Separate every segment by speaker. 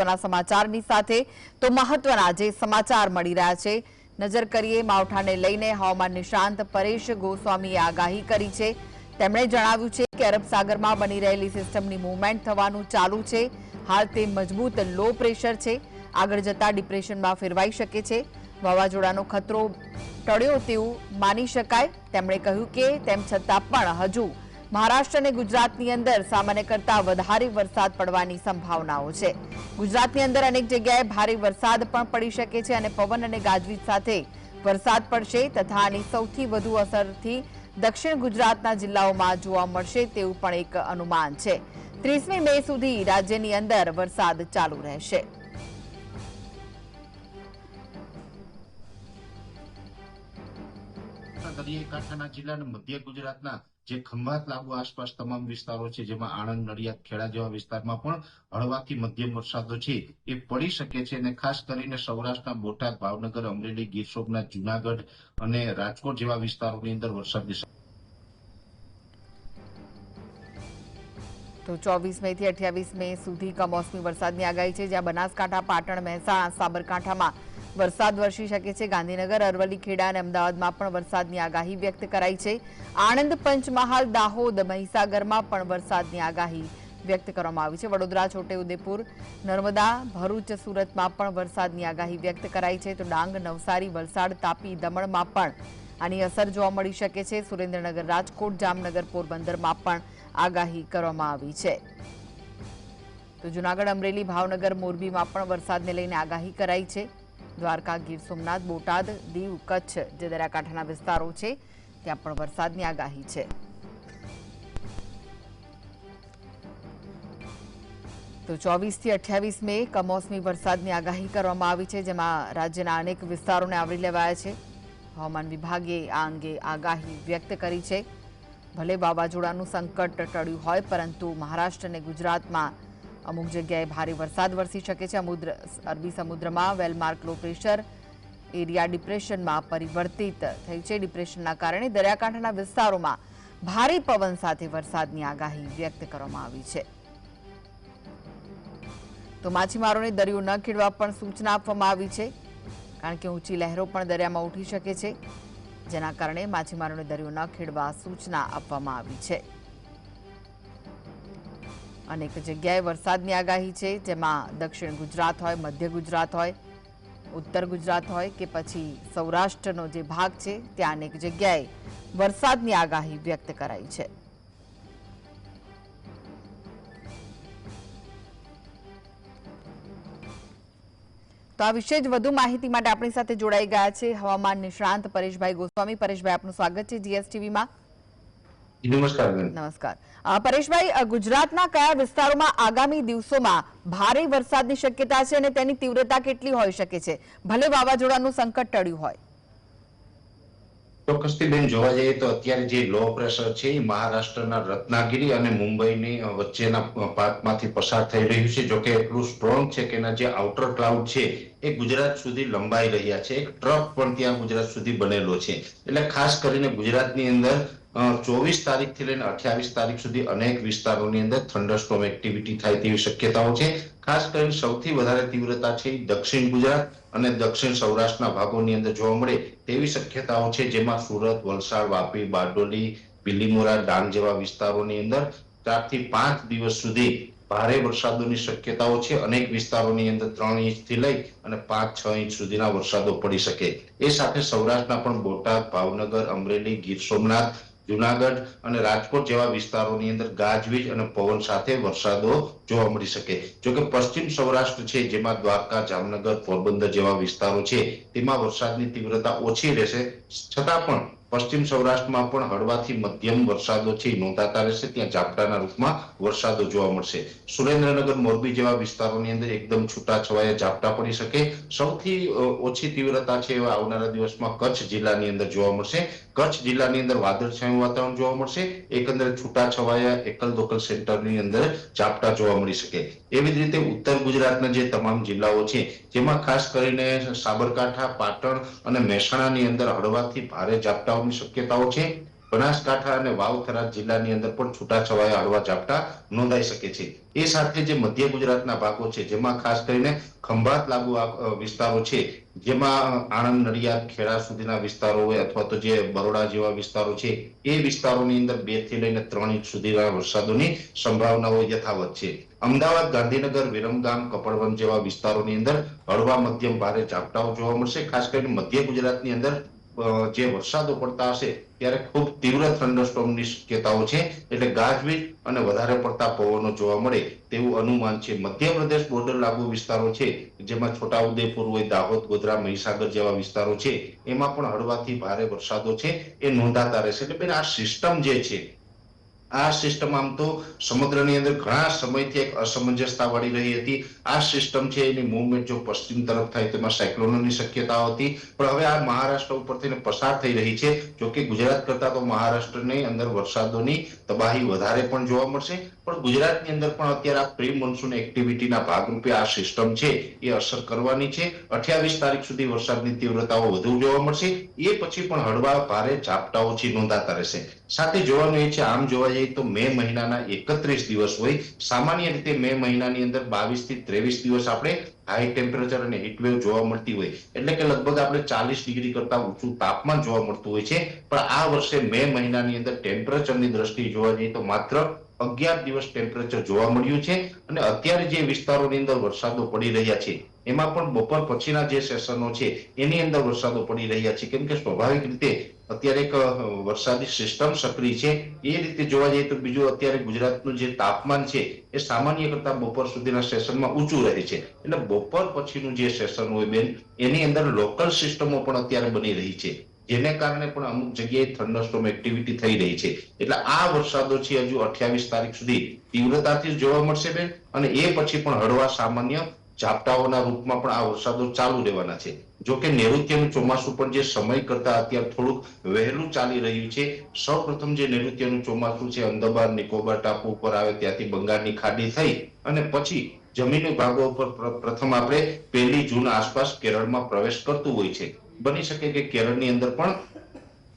Speaker 1: મહત્વના સમાચારની સાથે તો મહત્વના જે સમાચાર મળી રહ્યા છે. નજર કરીએ માવઠાને લઈને હવામાન નિષ્ણાંત પરેશ ગોસ્વામીએ આગાહી કરી છે. તેમણે જણાવ્યું છે કે અરબ સાગરમાં બની રહેલી સિસ્ટમની મૂવમેન્ટ થવાનું ચાલુ છે. હાલ તે મજબૂત લો પ્રેશર છે. આગળ જતા ડિપ્રેશનમાં ફેરવાઈ શકે છે. વાવાઝોડાનો ખતરો ટળ્યો તેવું માની શકાય. તેમણે કહ્યું કે તેમ છતાં પણ હજુ મહારાષ્ટ્ર અને ગુજરાતની અંદર સામાન્ય કરતા વધારે વરસાદ પડવાની સંભાવનાઓ છે. ગુજરાતની અંદર અનેક જગ્યાએ ભારે વરસાદ પણ પડી શકે છે અને પવન અને ગાજવીજ સાથે વરસાદ પડશે તથા આની સૌથી વધુ અસરથી દક્ષિણ ગુજરાતના જિલ્લાઓમાં જોવા મળશે તેવું પણ એક અનુમાન છે. ત્રીસમી મે સુધી રાજ્યની અંદર વરસાદ ચાલુ રહેશે.
Speaker 2: દરિયાઈ કાંઠાના જિલ્લા મધ્ય ગુજરાતના જે ખંભાત લાગુ આસપાસ તમામ વિસ્તારો છે, જેમાં આણંદ, નડિયાદ, ખેડા જેવા વિસ્તારમાં પણ હળવાથી મધ્યમ વરસાદો છે. એ પડી શકે છે અને ખાસ કરીને સૌરાષ્ટ્રના બોટાદ, ભાવનગર, અમરેલી ગીર સોમનાથ જુનાગઢ અને રાજકોટ જેવા વિસ્તારોની અંદર વરસાદની
Speaker 1: તો ચોવીસ મે થી અઠ્યાવીસ મે સુધી કમોસમી વરસાદની આગાહી છે, જ્યાં બનાસકાંઠા, પાટણ, મહેસાણા, સાબરકાંઠામાં વરસાદ વરસી શકે છે. ગાંધીનગર, અરવલ્લી, ખેડા અને અમદાવાદમાં પણ વરસાદની આગાહી વ્યક્ત કરાઈ છે. આણંદ, પંચમહાલ, દાહોદ, મહીસાગરમાં પણ વરસાદની આગાહી વ્યક્ત કરવામાં આવી છે. વડોદરા છોટેઉદેપુર નર્મદા, ભરૂચ, સુરતમાં પણ વરસાદની આગાહી વ્યક્ત કરાઈ છે. તો ડાંગ, નવસારી, વલસાડ, તાપી, દમણમાં પણ આની અસર જોવા મળી શકે છે. સુરેન્દ્રનગર, રાજકોટ, જામનગર, પોરબંદરમાં પણ આગાહી કરવામાં આવી છે. તો જુનાગઢ, અમરેલી, ભાવનગર, મોરબીમાં પણ વરસાદને લઈને આગાહી કરાઈ છે. દ્વારકા ગીર સોમનાથ બોટાદ દીવ કચ્છ જે દરિયાકાંઠાના વિસ્તારો છે. ત્યાં પણ વરસાદની આગાહી છે. તો ચોવીસથી અઠ્યાવીસ મે કમોસમી વરસાદની આગાહી કરવામાં આવી છે, જેમાં રાજ્યના અનેક વિસ્તારોને આવરી લેવાયા છે. હવામાન વિભાગે આ અંગે આગાહી વ્યક્ત કરી છે. ભલે વાવાઝોડાનું સંકટ ટળ્યું હોય, પરંતુ મહારાષ્ટ્ર અને ગુજરાતમાં અમુક જગ્યાએ ભારે વરસાદ વરસી શકે છે. અમુદ્ર અરબી સમુદ્રમાં વેલમાર્ક લો પ્રેશર એરિયા ડિપ્રેશનમાં પરિવર્તિત થઈ છે. ડિપ્રેશનના કારણે દરિયાકાંઠાના વિસ્તારોમાં ભારે પવન સાથે વરસાદની આગાહી વ્યક્ત કરવામાં આવી છે. તો માછીમારોને દરિયો ન ખેડવા પણ સૂચના આપવામાં આવી છે. કારણ કે ઊંચી લહેરો પણ દરિયામાં ઉઠી શકે છે. જેના કારણે માછીમારોને દરિયો ન ખેડવા સૂચના આપવામાં આવી છે. અનેક જગ્યાએ વરસાદની આગાહી છે, જેમાં દક્ષિણ ગુજરાત હોય, મધ્ય ગુજરાત હોય, ઉત્તર ગુજરાત હોય કે પછી સૌરાષ્ટ્રનો જે ભાગ છે, ત્યાં અનેક જગ્યાએ વરસાદની આગાહી વ્યક્ત કરાઈ છે. તો આ વિશે જ વધુ માહિતી માટે આપણી સાથે જોડાઈ ગયા છે હવામાન નિષ્ણાંત પરેશભાઈ ગોસ્વામી. પરેશભાઈ, આપનું સ્વાગત છે જીએસટીવીમાં
Speaker 2: નમસ્કાર
Speaker 1: પરેશભાઈ ગુજરાતના કયા વિસ્તારોમાં આગામી દિવસોમાં ભારે વરસાદની શક્યતા છે અને તેની તીવ્રતા કેટલી હોઈ શકે છે? ભલે વાવાઝોડાનું સંકટ ટળ્યું હોય.
Speaker 2: ચોક્કસથી બેન, જોવા જઈએ તો અત્યારે જે લો પ્રેશર છે એ મહારાષ્ટ્રના રત્નાગીરી અને મુંબઈની વચ્ચેના પાકમાંથી પસાર થઈ રહ્યું છે. જોકે એટલું સ્ટ્રોંગ છે કે એના જે આઉટર ક્લાઉડ છે એ ગુજરાત સુધી લંબાઈ રહ્યા છે. એક ટ્રક પણ ત્યાં ગુજરાત સુધી બનેલો છે. એટલે ખાસ કરીને ગુજરાતની અંદર ચોવીસ તારીખથી લઈને અઠ્યાવીસ તારીખ સુધી અનેક વિસ્તારોની અંદર થંડરસ્ટોમ એક્ટિવિટી થાય તેવી શક્યતાઓ છે. ખાસ કરીને સૌથી વધારે તીવ્રતા છે દક્ષિણ ગુજરાત અને દક્ષિણ સૌરાષ્ટ્રના ભાગોની અંદર જોવા મળે તેવી શક્યતાઓ છે, જેમાં સુરત, વલસાડ, વાપી, બારડોલી બિલીમોરા ડાંગ જેવા વિસ્તારોની અંદર ચારથી પાંચ દિવસ સુધી ભારે વરસાદોની શક્યતાઓ છે. અનેક વિસ્તારોની અંદર ત્રણ ઇંચથી લઈ અને પાંચ, છ ઇંચ સુધીના વરસાદો પડી શકે. એ સાથે સૌરાષ્ટ્રના પણ બોટાદ, ભાવનગર, અમરેલી, ગીર સોમનાથ જુનાગઢ અને રાજકોટ જેવા વિસ્તારોની અંદર ગાજવીજ અને પવન સાથે વરસાદો જોવા મળી શકે. જોકે પશ્ચિમ સૌરાષ્ટ્ર છે, જેમાં દ્વારકા, જામનગર, પોરબંદર જેવા વિસ્તારો છે, તેમાં વરસાદની તીવ્રતા ઓછી રહેશે. છતાં પણ પશ્ચિમ સૌરાષ્ટ્રમાં પણ હળવાથી મધ્યમ વરસાદો છે, નોંધાતા રહેશે. ત્યાં ઝાપટાના રૂપમાં વરસાદો જોવા મળશે. સુરેન્દ્રનગર, મોરબી જેવા વિસ્તારોની અંદર એકદમ છૂટાછવાયા ઝાપટા પડી શકે. સૌથી ઓછી તીવ્રતા છે એવા આવનારા દિવસમાં કચ્છ જિલ્લાની અંદર જોવા મળશે. કચ્છ જિલ્લાની અંદર વાદળછાયું વાતાવરણ જોવા મળશે. એકંદરે છૂટાછવાયા એકલ દોકલ સેન્ટરની અંદર ઝાપટા જોવા મળી શકે. એવી જ રીતે ઉત્તર ગુજરાતના જે તમામ જિલ્લાઓ છે, જેમાં ખાસ કરીને સાબરકાંઠા, પાટણ અને મહેસાણાની અંદર હળવાથી ભારે ઝાપટાઓની શક્યતાઓ છે. બનાસકાંઠા અને વાવથરા જિલ્લાની અંદર પણ છૂટાછવાયા હળવા ઝાપટા નોંધાઈ શકે છે. એ સાથે જે મધ્ય ગુજરાતના ભાગો છે, જેમાં ખાસ કરીને ખંભાત લાગુ વિસ્તારો છે, જેમાં આણંદ, નડિયાદ, ખેડા સુધીના વિસ્તારો હોય અથવા તો જે બરોડા જેવા વિસ્તારો છે, એ વિસ્તારોની અંદર બેથી લઈને ત્રણ ઇંચ સુધીના વરસાદોની સંભાવનાઓ યથાવત છે. અમદાવાદ, ગાંધીનગર, વિરમગામ કપડવન જેવા વિસ્તારોની અંદર હળવા મધ્યમ ભારે ઝાપટાઓ જોવા મળશે. ખાસ કરીને મધ્ય ગુજરાતની અંદર જે વરસાદો પડતા હશે, ત્યારે ખૂબ તીવ્ર થંડરસ્ટોર્મની શક્યતાઓ છે. એટલે ગાજવીજ અને વધારે પડતા પવનો જોવા મળે તેવું અનુમાન છે. મધ્યપ્રદેશ બોર્ડર લાગુ વિસ્તારો છે, જેમાં છોટાઉદેપુર હોય, દાહોદ, ગોધરા, મહીસાગર જેવા વિસ્તારો છે. એમાં પણ હળવાથી ભારે વરસાદો છે. એ નોંધાતા રહેશે. એટલે બેન, આ સિસ્ટમ જે છે આ સિસ્ટમ આમ તો સમુદ્રની અંદર ઘણા સમયથી એક અસમંજસતા વાળી રહી હતી. આ સિસ્ટમ છે એની મુવમેન્ટ જો પશ્ચિમ તરફ થાય તેમાં સાયક્લોનોની શક્યતા હતી. પણ હવે આ મહારાષ્ટ્ર ઉપરથી પસાર થઈ રહી છે. જો કે ગુજરાત કરતા તો મહારાષ્ટ્રની અંદર વરસાદોની તબાહી વધારે પણ જોવા મળશે. પણ ગુજરાતની અંદર પણ અત્યારે આ પ્રી મોન્સૂન એક્ટિવિટીના ભાગરૂપે આ સિસ્ટમ છે એ અસર કરવાની છે. અઠ્યાવીસ તારીખ સુધી વરસાદની તીવ્રતાઓ વધુ જોવા મળશે. એ પછી પણ હળવા ભારે ઝાપટાઓ છે નોંધાતા રહેશે. સાથે જોવાનું એ છે, આમ જોવા જઈએ તો મે મહિનાના એકત્રીસ દિવસ હોય. સામાન્ય રીતે મે મહિનાની અંદર બાવીસથી ત્રેવીસ દિવસ આપણે હાઈ ટેમ્પરેચર અને હીટવેવ જોવા મળતી હોય. એટલે કે લગભગ આપણે ચાલીસ ડિગ્રી કરતા ઊંચું તાપમાન જોવા મળતું હોય છે. પણ આ વર્ષે મે મહિનાની અંદર ટેમ્પરેચરની દ્રષ્ટિએ જોવા જઈએ તો માત્ર અગિયાર દિવસ ટેમ્પરેચર જોવા મળ્યું છે અને અત્યારે જે વિસ્તારોની અંદર વરસાદો પડી રહ્યા છે, એમાં પણ બપોર પછીના જે સેશનો છે, એની અંદર વરસાદો પડી રહ્યા છે. કેમ કે સ્વાભાવિક રીતે અત્યારે એક વરસાદી સિસ્ટમ સક્રિય છે. એ રીતે જોવા જઈએ તો બીજું અત્યારે ગુજરાતનું જે તાપમાન છે, એ સામાન્ય કરતા બપોર સુધીના સેશનમાં ઊંચું રહે છે. એટલે બપોર પછીનું જે સેશન હોય બેન, એની અંદર લોકલ સિસ્ટમો પણ અત્યારે બની રહી છે. જેને કારણે પણ અમુક જગ્યાએ થંડરસ્ટોમ એક્ટિવિટી થઈ રહી છે. એટલે આ વરસાદો છે હજુ અઠ્યાવીસ તારીખ સુધી તીવ્રતાથી જોવા મળશે બેન. અને એ પછી પણ હળવા સામાન્ય ઝાપટાઓના રૂપમાં પણ આ વરસાદો ચાલુ રહેવાના છે. જો કે નૈઋત્યનું ચોમાસું પણ જે સમય કરતા અત્યારે થોડુંક વહેલું ચાલી રહ્યું છે, સૌપ્રથમ જે નૈઋત્યનું ચોમાસું છે અંદમાન નિકોબાર ટાપુ ઉપર આવે ત્યાંથી બંગાળની ખાડી થઈ અને પછી જમીની ભાગો ઉપર પ્રથમ આપણે પહેલી જૂન આસપાસ કેરળમાં પ્રવેશ કરતું હોય છે. બની શકે કે કેરળની અંદર પણ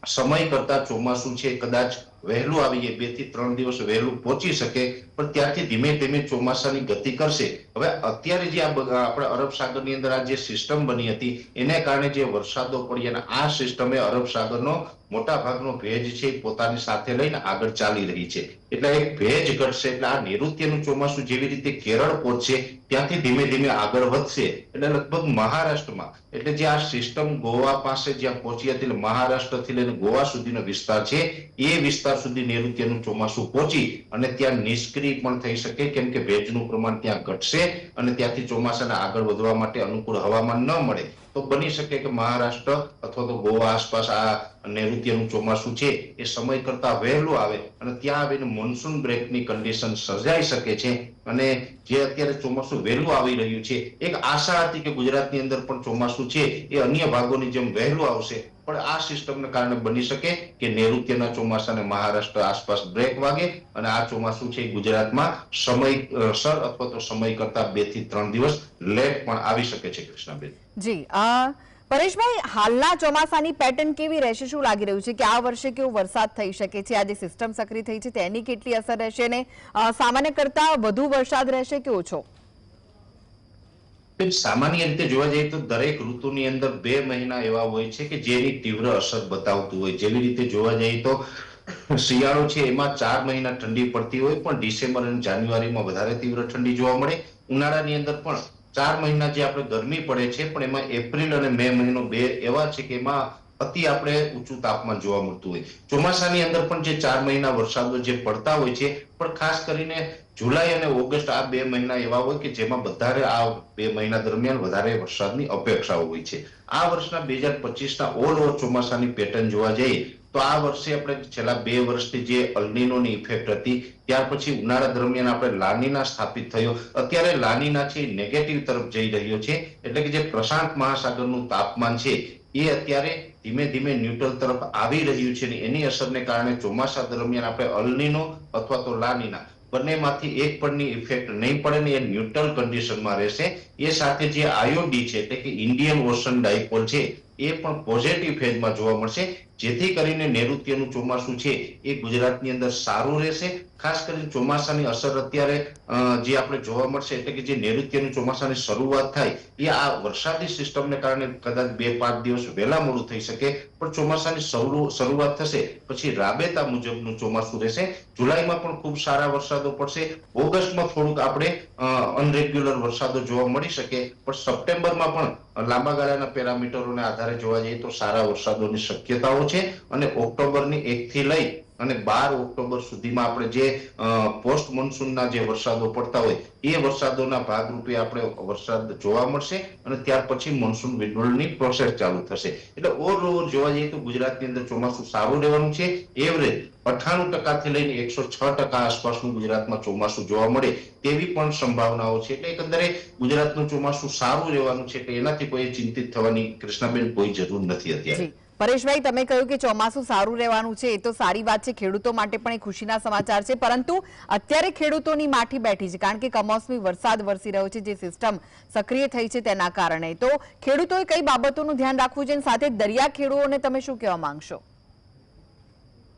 Speaker 2: સમય કરતા ચોમાસું છે કદાચ વહેલું આવી જાય, બેથી ત્રણ દિવસ વહેલું પહોંચી શકે, પણ ત્યારથી ધીમે ધીમે ચોમાસાની ગતિ કરશે. હવે અત્યારે જે આપણે અરબ સાગરની અંદર આ જે સિસ્ટમ બની હતી, એને કારણે જે વરસાદો પડી અને આ સિસ્ટમે અરબ સાગરનો મોટા ભાગનો ભેજ છે પોતાની સાથે લઈને આગળ ચાલી રહી છે. એટલે એક ભેજ ઘટશે, એટલે આ નૈઋત્યનું ચોમાસું જેવી રીતે કેરળ પહોંચશે, ત્યાંથી ધીમે ધીમે આગળ વધશે. એટલે લગભગ મહારાષ્ટ્રમાં, એટલે જે આ સિસ્ટમ ગોવા પાસે જ્યાં પહોંચી હતી મહારાષ્ટ્રથી લઈને ગોવા સુધીનો વિસ્તાર છે, એ વિસ્તાર સુધી નૈઋત્યનું ચોમાસું પહોંચી અને ત્યાં નિષ્ક્રિય પણ થઈ શકે, કેમ કે ભેજનું પ્રમાણ ત્યાં ઘટશે અને ત્યાંથી ચોમાસાને આગળ વધવા માટે અનુકૂળ હવામાન ન મળે. તો બની શકે કે મહારાષ્ટ્ર અથવા તો ગોવા આસપાસ આ નૈઋત્યનું ચોમાસું છે એ સમય કરતા વહેલું આવે અને ત્યાં આવીને મોન્સૂન બ્રેકની કન્ડિશન સર્જાઈ શકે છે અને જે અત્યારે ચોમાસું વહેલું આવી રહ્યું છે એક આશા હતી કે ગુજરાતની અંદર પણ ચોમાસું છે એ અન્ય ભાગોની જેમ વહેલું આવશે. પણ આ સિસ્ટમને કારણે બની શકે કે નૈઋત્યના ચોમાસાને મહારાષ્ટ્ર આસપાસ બ્રેક વાગે અને આ ચોમાસું છે ગુજરાતમાં સમય સર અથવા તો સમય કરતા બેથી ત્રણ દિવસ લેટ પણ આવી શકે છે કૃષ્ણાબેન.
Speaker 1: જી અ, પરેશભાઈ, હાલના ચોમાસાની પેટર્ન કેવી રહેશે? શું લાગી રહ્યું છે કે આ વર્ષે કેવો વરસાદ થઈ શકે છે? આ જે સિસ્ટમ સક્રિય થઈ છે, તેની કેટલી અસર રહેશે ને સામાન્ય કરતા વધુ વરસાદ રહેશે કે ઓછો?
Speaker 2: સામાન્ય રીતે જોવા જઈએ તો દરેક ઋતુની અંદર બે મહિના એવા હોય છે કે જેની તીવ્ર અસર બતાવતું હોય. જેવી રીતે જોવા જઈએ તો શિયાળો છે, એમાં ચાર મહિના ઠંડી પડતી હોય, પણ ડિસેમ્બર અને જાન્યુઆરીમાં વધારે તીવ્ર ઠંડી જોવા મળે. ઉનાળાની અંદર પણ ચાર મહિના જે આપણે ગરમી પડે છે, પણ એમાં એપ્રિલ અને મે મહિનો બે એવા છે કે એમાં અતિ આપણે ઊંચું તાપમાન જોવા મળતું હોય. ચોમાસાની અંદર પણ જે ચાર મહિના વરસાદો જે પડતા હોય છે, પણ ખાસ કરીને જુલાઈ અને ઓગસ્ટ આ બે મહિના એવા હોય કે જેમાં વધારે આ બે મહિના દરમિયાન વધારે વરસાદની અપેક્ષાઓ હોય છે. આ વર્ષના બે હજાર પચીસના ઓલ ઓવર ચોમાસાની પેટર્ન જોવા જઈએ તો આ વર્ષે આપણે છેલ્લા બે વર્ષથી જે અલ્નિનોની ઇફેક્ટ હતી, ત્યાર પછી ઉનાળા દરમિયાન આપણે લાનીના સ્થાપિત થયો. અત્યારે લાનીના છે નેગેટિવ તરફ જઈ રહ્યો છે, એટલે કે જે પ્રશાંત મહાસાગરનું તાપમાન છે, એ અત્યારે ધીમે ધીમે ન્યુટ્રલ તરફ આવી રહ્યું છે એની અસરને કારણે ચોમાસા દરમિયાન આપણે અલ્નીનો અથવા તો લાનીના બંનેમાંથી એક પણની ઇફેક્ટ નહીં પડે ને એ ન્યુટ્રલ કન્ડિશનમાં રહેશે. એ સાથે જે આયોડી છે, એટલે કે ઇન્ડિયન ઓશન ડાયપોલ છે, એ પણ પોઝિટિવ ફેઝમાં જોવા મળશે. જેથી કરીને નૈઋત્યનું ચોમાસું છે એ ગુજરાતની અંદર સારું રહેશે. ખાસ કરીને ચોમાસાની અસર અત્યારે જે આપણે જોવા મળશે એટલે કે જે નૈઋત્યનું ચોમાસાની શરૂઆત થાય એ આ વરસાદી સિસ્ટમને કારણે કદાચ બે પાંચ દિવસ વહેલા મોડું થઈ શકે, પણ ચોમાસાની શરૂ- શરૂઆત થશે પછી રાબેતા મુજબનું ચોમાસું રહેશે. જુલાઈમાં પણ ખૂબ સારા વરસાદો પડશે. ઓગસ્ટમાં થોડુંક આપણે અનરેગ્યુલર વરસાદો જોવા મળી શકે, પણ સપ્ટેમ્બરમાં પણ લાંબા ગાળાના પેરામીટરોને આધારે જોવા જઈએ તો સારા વરસાદોની શક્યતાઓ છે. અને ઓક્ટોબરની એકથી લઈ અને બાર ઓક્ટોબર સુધીમાં આપણે જે પોસ્ટ મોન્સૂનના જે વરસાદો પડતા હોય, એ વરસાદોના ભાગરૂપે આપણે વરસાદ જોવા મળશે અને ત્યાર પછી મોન્સૂન વિન્ડોલની પ્રોસેસ ચાલુ થશે. એટલે ઓવરઓલ જોવા જઈએ તો ગુજરાતની અંદર ચોમાસું સારું રહેવાનું છે. એવરેજ અઠાણું ટકાથી લઈને એકસો છ ટકા આસપાસનું ગુજરાતમાં ચોમાસું જોવા મળે તેવી પણ સંભાવનાઓ છે. એટલે એકંદરે ગુજરાતનું ચોમાસું સારું રહેવાનું છે એટલે એનાથી કોઈ ચિંતિત થવાની કૃષ્ણાબેન કોઈ જરૂર નથી અત્યારે.
Speaker 1: પરેશભાઈ, તમે કહ્યું કે ચોમાસું સારું રહેવાનું છે, એ તો સારી વાત છે, ખેડૂતો માટે પણ એ ખુશીના સમાચાર છે, પરંતુ અત્યારે ખેડૂતોની માઠી બેઠી છે, કારણ કે કમોસમી વરસાદ વરસી રહ્યો છે, જે સિસ્ટમ સક્રિય થઈ છે તેના કારણે. તો ખેડૂતોએ કઈ બાબતોનું ધ્યાન રાખવું છે? સાથે દરિયા ખેડૂતોને તમે શું કહેવા માંગશો?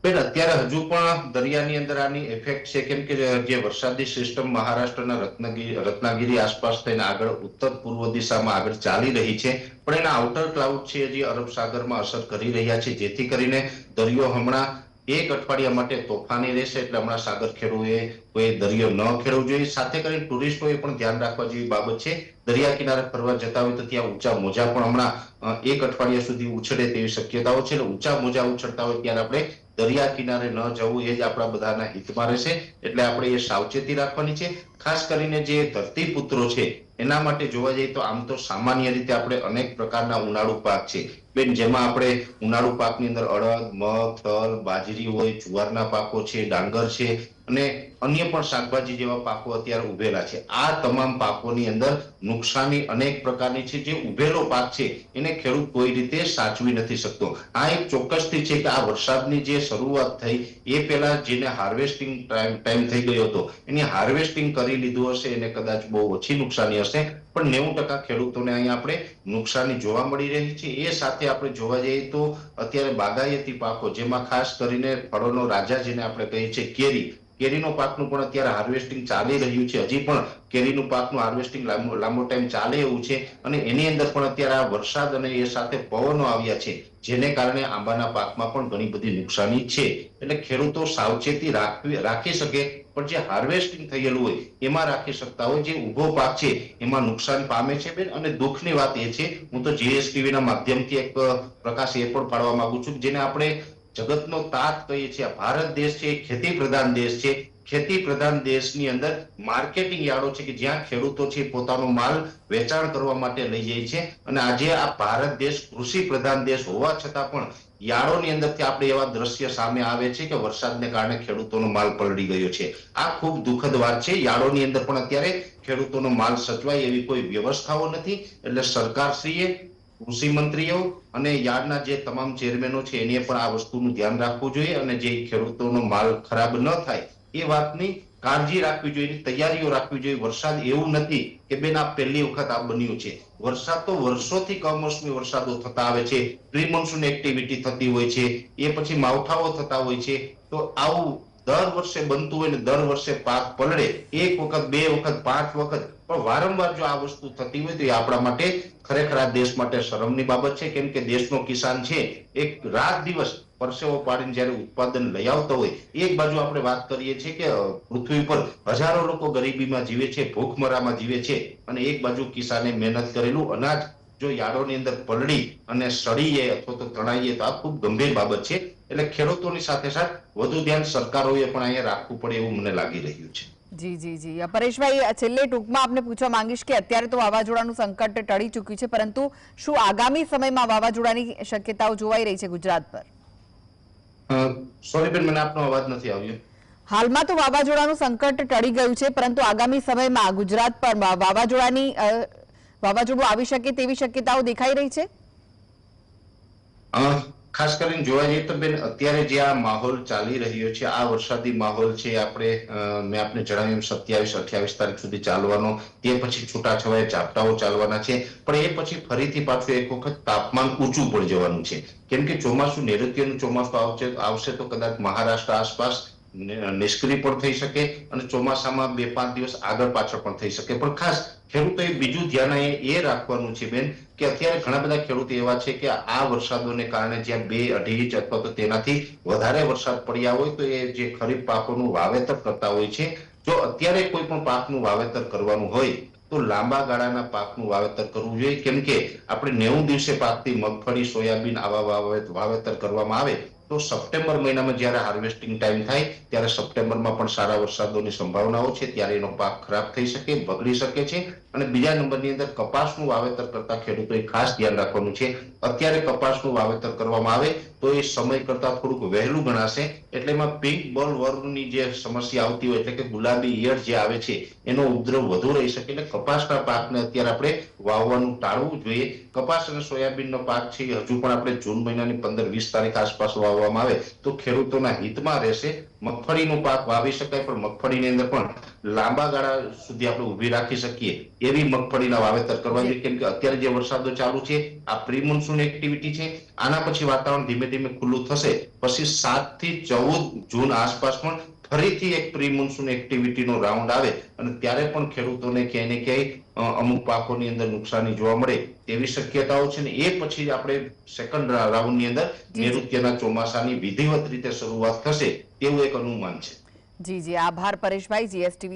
Speaker 2: બેન અત્યારે હજુ પણ દરિયાની અંદર આની ઇફેક્ટ છે. કેમ કે જે વરસાદી સિસ્ટમ મહારાષ્ટ્રના રત્નગીરી રત્નાગીરી આસપાસ થઈને આગળ ઉત્તર પૂર્વ દિશામાં આગળ ચાલી રહી છે. પણ એના આઉટર ક્લાઉડ છે જે અરબ સાગરમાં અસર કરી રહ્યા છે. જેથી કરીને દરિયો હમણાં એક અઠવાડિયા માટે તોફાની રહેશે એટલે હમણાં સાગર ખેડૂએ કોઈ દરિયો ન ખેડવો જોઈએ. સાથે કરીને ટુરિસ્ટોએ પણ ધ્યાન રાખવા જેવી બાબત છે. દરિયા કિનારે ફરવા જતા હોય તો ત્યાં ઊંચા મોજા પણ હમણાં એક અઠવાડિયા સુધી ઉછળે તેવી શક્યતાઓ છે. એટલે ઊંચા મોજા ઉછળતા હોય ત્યારે આપણે દરિયા કિનારે ન જવું એ જ આપણા બધાના હિતમાં રહેશે. એટલે આપણે એ સાવચેતી રાખવાની છે. ખાસ કરીને જે ધરતીપુત્રો છે એના માટે જોવા જઈએ તો આમ તો સામાન્ય રીતે આપણે અનેક પ્રકારના ઉનાળુ પાક છે. બેન, જેમાં આપણે ઉનાળુ પાકની અંદર અડદ, મગ, તલ, બાજરી હોય, જુવારના પાકો છે, ડાંગર છે અને અન્ય પણ શાકભાજી જેવા પાકો અત્યારે ઉભેલા છે. આ તમામ પાકોની અંદર નુકસાની અનેક પ્રકારની છે. જે ઉભેલો પાક છે, એને ખેડૂત કોઈ રીતે સાચવી નથી શકતો. આ એક ચોક્કસથી છે કે આ વરસાદની જે શરૂઆત થઈ, એ પહેલા જેને હાર્વેસ્ટિંગ ટાઈમ ટાઈમ થઈ ગયો હતો, એની હાર્વેસ્ટિંગ કરી લીધું હશે, એને કદાચ બહુ ઓછી નુકસાની હશે. પણ નેવું ટકા ખેડૂતોને અહીંયા આપણે નુકસાની જોવા મળી રહી છે. એ સાથે આપણે જોવા જઈએ તો અત્યારે બાગાયતી પાકો, જેમાં ખાસ કરીને ફળોનો રાજા જેને આપણે કહીએ છીએ કેરી, કેરીનો પાકનું પણ અત્યારે હાર્વેસ્ટિંગ ચાલી રહ્યું છે. હજી પણ કેરીનું પાકનું હાર્વેસ્ટિંગ લાંબો લાંબો ટાઈમ ચાલે એવું છે અને એની અંદર પણ અત્યારે આ વરસાદ અને એ સાથે પવનો આવ્યા છે, જેને કારણે આંબાના પાકમાં પણ ઘણી બધી નુકસાની છે. એટલે ખેડૂતો સાવચેતી રાખવી, રાખી શકે પણ જે હાર્વેસ્ટિંગ થયેલું હોય, એમાં રાખી શકતા હોય, જે ઊભો પાક છે, એમાં નુકસાન પામે છે બેન. અને દુઃખની વાત એ છે, હું તો જીએસટીવી ના માધ્યમથી એક પ્રકાશ એ પણ પાડવા માંગુ છું જેને આપણે જગતનો તાત કહીએ છીએ. ભારત દેશ છે ખેતી પ્રધાન દેશ છે. ખેતી પ્રધાન દેશની અંદર માર્કેટિંગ યાર્ડો છે કે જ્યાં ખેડૂતો છે પોતાનો માલ વેચાણ કરવા માટે લઈ જાય છે. અને આજે આ ભારત દેશ કૃષિ પ્રધાન દેશ હોવા છતાં પણ યાર્ડોની અંદરથી આપણે એવા દ્રશ્ય સામે આવે છે કે વરસાદને કારણે ખેડૂતોનો માલ પલળી ગયો છે. આ ખૂબ દુઃખદ વાત છે. યાળોની અંદર પણ અત્યારે ખેડૂતોનો માલ સચવાય એવી કોઈ વ્યવસ્થાઓ નથી. એટલે સરકારશ્રીએ કૃષિ મંત્રીઓ અને યાર્ડના જે તમામ ચેરમેનો છે, એને પણ આ વસ્તુનું ધ્યાન રાખવું જોઈએ અને જે ખેડૂતોનો માલ ખરાબ ન થાય એ વાતની કાળજી રાખવી જોઈએ તૈયારીઓ રાખવી જોઈએ. વરસાદ એવું નથી કે બેન આ પહેલી વખત આ બન્યું છે. વરસાદ તો વર્ષોથી કમોસમી વરસાદો થતા આવે છે. પ્રી મોન્સૂન એક્ટિવિટી થતી હોય છે. એ પછી માવઠાઓ થતા હોય છે. તો આવું દર વર્ષે બનતું હોય ને દર વર્ષે પાક પલળે. એક વખત, બે વખત, પાંચ વખત. પણ વારંવાર જો આ વસ્તુ થતી હોય તો એ આપણા માટે ખરેખર આ દેશ માટે શરમની બાબત છે. કેમ કે દેશનો કિસાન છે. એક રાત દિવસ પરસેવો પાડીને જ્યારે ઉત્પાદન લઈ આવતા હોય એક બાજુ આપણે વાત કરીએ છીએ કે પૃથ્વી પર હજારો લોકો ગરીબીમાં જીવે છે, ભૂખમરામાં જીવે છે અને એક બાજુ કિસાને મહેનત કરેલું અનાજ જો યાર્ડોની અંદર પલળી અને સડીએ અથવા તો તણાઈએ તો આ ખૂબ ગંભીર બાબત છે. એટલે ખેડૂતોની સાથે સાથે વધુ ધ્યાન સરકારોએ પણ અહીંયા રાખવું પડે એવું મને લાગી રહ્યું છે.
Speaker 1: જી જી જી. પરેશભાઈ છેલ્લે ટૂંકમાં આપને પૂછવા માંગીશ કે અત્યારે તો વાવાઝોડાનું સંકટ ટળી ચૂક્યું છે, પરંતુ શું આગામી સમયમાં વાવાઝોડાની શક્યતાઓ જોવાઈ રહી છે ગુજરાત પર?
Speaker 2: સોરી બેન મને આપનો અવાજ નથી આવ્યો.
Speaker 1: હાલમાં તો વાવાઝોડાનું સંકટ ટળી ગયું છે પરંતુ આગામી સમયમાં ગુજરાત પર વાવાઝોડાની વાવાઝોડું આવી શકે તેવી શક્યતાઓ દેખાઈ રહી છે?
Speaker 2: ખાસ કરીને જોવા જઈએ તો બેન, અત્યારે જે આ માહોલ ચાલી રહ્યો છે, આ વરસાદી માહોલ છે, આપણે મેં આપને જણાવ્યું સત્યાવીસ, અઠ્યાવીસ તારીખ સુધી ચાલવાનો, તે પછી છૂટાછવાયા ઝાપટાઓ ચાલવાના છે, પણ એ પછી ફરીથી પાછું એક વખત તાપમાન ઊંચું પડી જવાનું છે. કેમ કે ચોમાસું નૈઋત્યનું ચોમાસું આવશે આવશે તો કદાચ મહારાષ્ટ્ર આસપાસ નિષ્ક્રિય પણ થઈ શકે અને ચોમાસામાં બે, પાંચ દિવસ આગળ પાછળ પણ થઈ શકે. પણ ખાસ ખેડૂતોએ બીજું ધ્યાન એ- રાખવાનું છે બેન, કે અત્યારે ઘણા બધા ખેડૂતો એવા છે કે આ વરસાદોને કારણે જ્યાં બે અઢી ઇંચ અથવા તો તેનાથી વધારે વરસાદ પડ્યા હોય, તો એ જે ખરીફ પાકોનું વાવેતર કરતા હોય છે. જો અત્યારે કોઈ પણ પાકનું વાવેતર કરવાનું હોય, તો લાંબા ગાળાના પાકનું વાવેતર કરવું જોઈએ. કેમ કે આપણે નેવું દિવસે પાકતી મગફળી, સોયાબીન આવા વાવે- વાવેતર કરવામાં આવે તો સપ્ટેમ્બર મહિનામાં જ્યારે હાર્વેસ્ટિંગ ટાઈમ થાય, ત્યારે સપ્ટેમ્બરમાં પણ સારા વરસાદોની સંભાવનાઓ છે, ત્યારે એનો પાક ખરાબ થઈ શકે, બગડી શકે છે અને બીજા નંબરની અંદર કપાસનું વાવેતર કરતા ખેડૂતોએ ખાસ ધ્યાન રાખવાનું છે. અત્યારે કપાસનું વાવેતર કરવામાં આવે તો એ સમય કરતા થોડુંક વહેલું ગણાશે. એટલે એમાં પિંક બોલ વર્ગની જે સમસ્યા આવતી હોય, એટલે કે ગુલાબી ઈયળ જે આવે છે, એનો ઉપદ્રવ વધુ રહી શકે. એટલે કપાસના પાકને અત્યારે આપણે વાવવાનું ટાળવું જોઈએ. કપાસ અને સોયાબીનનો પાક છે હજુ પણ આપણે જૂન મહિનાની પંદર વીસ તારીખ આસપાસ વાવવામાં આવે તો ખેડૂતોના હિતમાં રહેશે. મગફળીનો પાક વાવી શકાય પણ મગફળીની અંદર પણ લાંબા ગાળા સુધી આપણે ઊભી રાખી શકીએ એવી મગફળીના વાવેતર કરવા જોઈએ કેમ કે અત્યારે જે વરસાદો ચાલુ છે આ પ્રી મોન્સૂન એક્ટિવિટી છે આના પછી વાતાવરણ ધીમે ધીમે ખુલ્લું થશે. પછી સાતથી ચૌદ જૂન આસપાસ પણ ફરીથી એક પ્રી મોન્સૂન એક્ટિવિટીનો રાઉન્ડ આવે અને ત્યારે પણ ખેડૂતોને ક્યાંય ને ક્યાંય અમુક પાકોની અંદર નુકસાની જોવા મળે તેવી શક્યતાઓ છે ને એ પછી આપણે સેકન્ડ રાઉન્ડની અંદર
Speaker 1: જી.
Speaker 2: નૈઋત્યના ચોમાસાની વિધિવત રીતે શરૂઆત થશે તેવું એક અનુમાન છે
Speaker 1: જી જી આભાર પરેશભાઈ જીએસટીવી